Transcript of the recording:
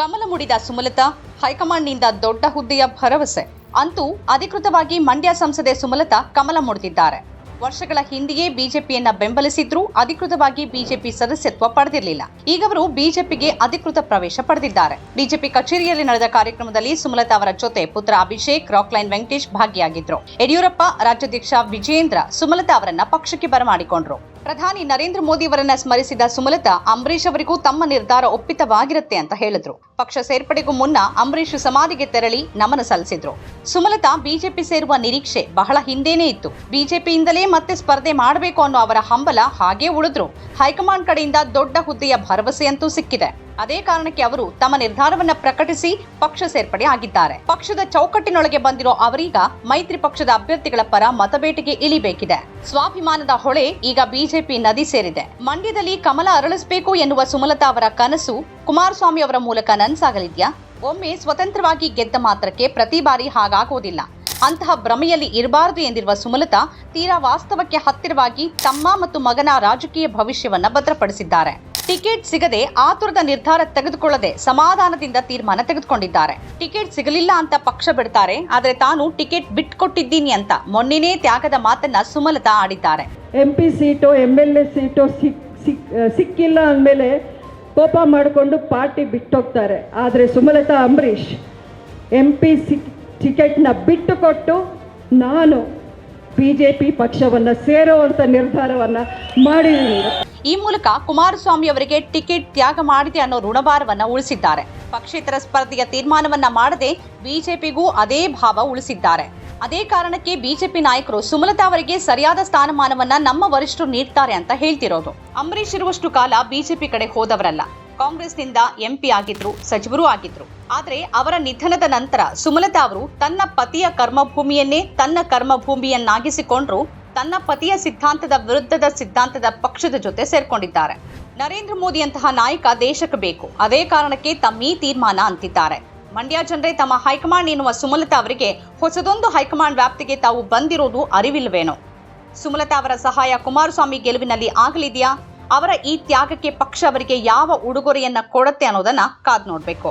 ಕಮಲ ಮುಡಿದ ಸುಮಲತಾ ಹೈಕಮಾಂಡ್ನಿಂದ ದೊಡ್ಡ ಹುದ್ದೆಯ ಭರವಸೆ. ಅಂತೂ ಅಧಿಕೃತವಾಗಿ ಮಂಡ್ಯ ಸಂಸದೆ ಸುಮಲತಾ ಕಮಲ ಮುಡಿದಿದ್ದಾರೆ. ವರ್ಷಗಳ ಹಿಂದೆಯೇ ಬಿಜೆಪಿಯನ್ನ ಬೆಂಬಲಿಸಿದ್ರು ಅಧಿಕೃತವಾಗಿ ಬಿಜೆಪಿ ಸದಸ್ಯತ್ವ ಪಡೆದಿರಲಿಲ್ಲ. ಈಗ ಅವರು ಬಿಜೆಪಿಗೆ ಅಧಿಕೃತ ಪ್ರವೇಶ ಪಡೆದಿದ್ದಾರೆ. ಬಿಜೆಪಿ ಕಚೇರಿಯಲ್ಲಿ ನಡೆದ ಕಾರ್ಯಕ್ರಮದಲ್ಲಿ ಸುಮಲತಾ ಅವರ ಜೊತೆ ಪುತ್ರ ಅಭಿಷೇಕ್, ರಾಕ್ಲೈನ್ ವೆಂಕಟೇಶ್ ಭಾಗಿಯಾಗಿದ್ರು. ಯಡಿಯೂರಪ್ಪ, ರಾಜ್ಯಾಧ್ಯಕ್ಷ ವಿಜೇಂದ್ರ ಸುಮಲತಾ ಅವರನ್ನ ಪಕ್ಷಕ್ಕೆ ಬರಮಾಡಿಕೊಂಡ್ರು. ಪ್ರಧಾನಿ ನರೇಂದ್ರ ಮೋದಿ ಅವರನ್ನ ಸ್ಮರಿಸಿದ ಸುಮಲತಾ ಅಂಬರೀಶ್ ಅವರಿಗೂ ತಮ್ಮ ನಿರ್ಧಾರ ಒಪ್ಪಿತವಾಗಿರುತ್ತೆ ಅಂತ ಹೇಳಿದ್ರು. ಪಕ್ಷ ಸೇರ್ಪಡೆಗೂ ಮುನ್ನ ಅಂಬರೀಶ್ ಸಮಾಧಿಗೆ ತೆರಳಿ ನಮನ ಸಲ್ಲಿಸಿದ್ರು. ಸುಮಲತಾ ಬಿಜೆಪಿ ಸೇರುವ ನಿರೀಕ್ಷೆ ಬಹಳ ಹಿಂದೇನೇ ಇತ್ತು. ಬಿಜೆಪಿಯಿಂದಲೇ ಮತ್ತೆ ಸ್ಪರ್ಧೆ ಮಾಡಬೇಕು ಅನ್ನೋ ಅವರ ಹಂಬಲ ಹಾಗೇ ಉಳಿದ್ರು. ಹೈಕಮಾಂಡ್ ಕಡೆಯಿಂದ ದೊಡ್ಡ ಹುದ್ದೆಯ ಭರವಸೆಯಂತೂ ಸಿಕ್ಕಿದೆ. ಅದೇ ಕಾರಣಕ್ಕೆ ಅವರು ತಮ್ಮ ನಿರ್ಧಾರವನ್ನ ಪ್ರಕಟಿಸಿ ಪಕ್ಷ ಸೇರ್ಪಡೆ ಆಗಿದ್ದಾರೆ. ಪಕ್ಷದ ಚೌಕಟ್ಟಿನೊಳಗೆ ಬಂದಿರೋ ಅವರೀಗ ಮೈತ್ರಿ ಪಕ್ಷದ ಅಭ್ಯರ್ಥಿಗಳ ಪರ ಮತಬೇಟೆಗೆ ಇಳಿಬೇಕಿದೆ. ಸ್ವಾಭಿಮಾನದ ಹೊಳೆ ಈಗ ಬಿಜೆಪಿ ನದಿ ಸೇರಿದೆ. ಮಂಡ್ಯದಲ್ಲಿ ಕಮಲ ಅರಳಿಸಬೇಕು ಎನ್ನುವ ಸುಮಲತಾ ಅವರ ಕನಸು ಕುಮಾರಸ್ವಾಮಿ ಅವರ ಮೂಲಕ ನನ್ಸಾಗಲಿದ್ಯಾ? ಒಮ್ಮೆ ಸ್ವತಂತ್ರವಾಗಿ ಗೆದ್ದ ಮಾತ್ರಕ್ಕೆ ಪ್ರತಿ ಬಾರಿ ಹಾಗಾಗೋದಿಲ್ಲ ಅಂತಹ ಭ್ರಮೆಯಲ್ಲಿ ಇರಬಾರದು ಎಂದಿರುವ ಸುಮಲತಾ ತೀರಾ ವಾಸ್ತವಕ್ಕೆ ಹತ್ತಿರವಾಗಿ ತಮ್ಮ ಮತ್ತು ಮಗನ ರಾಜಕೀಯ ಭವಿಷ್ಯವನ್ನ ಭದ್ರಪಡಿಸಿದ್ದಾರೆ. ಟಿಕೆಟ್ ಸಿಗದೆ ಆತುರದ ನಿರ್ಧಾರ ತೆಗೆದುಕೊಳ್ಳದೆ ಸಮಾಧಾನದಿಂದ ತೀರ್ಮಾನ ತೆಗೆದುಕೊಂಡಿದ್ದಾರೆ. ಟಿಕೆಟ್ ಸಿಗಲಿಲ್ಲ ಅಂತ ಪಕ್ಷ ಬಿಡ್ತಾರೆ, ಆದರೆ ತಾನು ಟಿಕೆಟ್ ಬಿಟ್ಕೊಟ್ಟಿದ್ದೀನಿ ಅಂತ ಮೊನ್ನೆನೇ ತ್ಯಾಗದ ಮಾತನ್ನ ಸುಮಲತಾ ಆಡಿದ್ದಾರೆ. M P seat M L A seat ಸಿಕ್ ಸಿಕ್ ಸಿಕ್ಕಿಲ್ಲ ಅಂದಮೇಲೆ ಕೋಪ ಮಾಡಿಕೊಂಡು ಪಾರ್ಟಿ ಬಿಟ್ಟೋಗ್ತಾರೆ. ಆದರೆ ಸುಮಲತಾ ಅಂಬರೀಷ್ ಎಂ ಪಿ ಸಿ ಟಿಕೆಟ್ನ ಬಿಟ್ಟುಕೊಟ್ಟು ನಾನು ಬಿ ಜೆ ಪಿ ಪಕ್ಷವನ್ನು ಸೇರುವಂಥ ನಿರ್ಧಾರವನ್ನು ಮಾಡಿದ್ದೀನಿ. ಈ ಮೂಲಕ ಕುಮಾರಸ್ವಾಮಿ ಅವರಿಗೆ ಟಿಕೆಟ್ ತ್ಯಾಗ ಮಾಡಿದೆ ಅನ್ನೋ ಋಣಭಾರವನ್ನ ಉಳಿಸಿದ್ದಾರೆ. ಪಕ್ಷೇತರ ಸ್ಪರ್ಧೆಯ ತೀರ್ಮಾನವನ್ನ ಮಾಡದೆ ಬಿಜೆಪಿಗೂ ಅದೇ ಭಾವ ಉಳಿಸಿದ್ದಾರೆ. ಅದೇ ಕಾರಣಕ್ಕೆ ಬಿಜೆಪಿ ನಾಯಕರು ಸುಮಲತಾ ಅವರಿಗೆ ಸರಿಯಾದ ಸ್ಥಾನಮಾನವನ್ನ ನಮ್ಮ ವರಿಷ್ಠರು ನೀಡ್ತಾರೆ ಅಂತ ಹೇಳ್ತಿರೋದು. ಅಂಬರೀಷ್ ಇರುವಷ್ಟು ಕಾಲ ಬಿಜೆಪಿ ಕಡೆ ಹೋದವರಲ್ಲ. ಕಾಂಗ್ರೆಸ್ನಿಂದ ಎಂಪಿ ಆಗಿದ್ರು, ಸಚಿವರು ಆಗಿದ್ರು. ಆದರೆ ಅವರ ನಿಧನದ ನಂತರ ಸುಮಲತಾ ಅವರು ತನ್ನ ಪತಿಯ ಕರ್ಮಭೂಮಿಯನ್ನೇ ತನ್ನ ಕರ್ಮಭೂಮಿಯನ್ನಾಗಿಸಿಕೊಂಡ್ರು ತನ್ನ ಪತಿಯ ಸಿದ್ಧಾಂತದ ವಿರುದ್ಧದ ಸಿದ್ಧಾಂತದ ಪಕ್ಷದ ಜೊತೆ ಸೇರ್ಕೊಂಡಿದ್ದಾರೆ. ನರೇಂದ್ರ ಮೋದಿಯಂತಹ ನಾಯಕ ದೇಶಕ್ಕೆ ಬೇಕು. ಅದೇ ಕಾರಣಕ್ಕೆ ತಮ್ಮ ಈ ತೀರ್ಮಾನ ಅಂತಿದ್ದಾರೆ. ಮಂಡ್ಯ ಜನರೇ ತಮ್ಮ ಹೈಕಮಾಂಡ್ ಎನ್ನುವ ಸುಮಲತಾ ಅವರಿಗೆ ಹೊಸದೊಂದು ಹೈಕಮಾಂಡ್ ವ್ಯಾಪ್ತಿಗೆ ತಾವು ಬಂದಿರೋದು ಅರಿವಿಲ್ವೇನೋ? ಸುಮಲತಾ ಅವರ ಸಹಾಯ ಕುಮಾರಸ್ವಾಮಿ ಗೆಲುವಿನಲ್ಲಿ ಆಗಲಿದೆಯಾ? ಅವರ ಈ ತ್ಯಾಗಕ್ಕೆ ಪಕ್ಷ ಅವರಿಗೆ ಯಾವ ಉಡುಗೊರೆಯನ್ನ ಕೊಡುತ್ತೆ ಅನ್ನೋದನ್ನ ಕಾದ್ ನೋಡ್ಬೇಕು.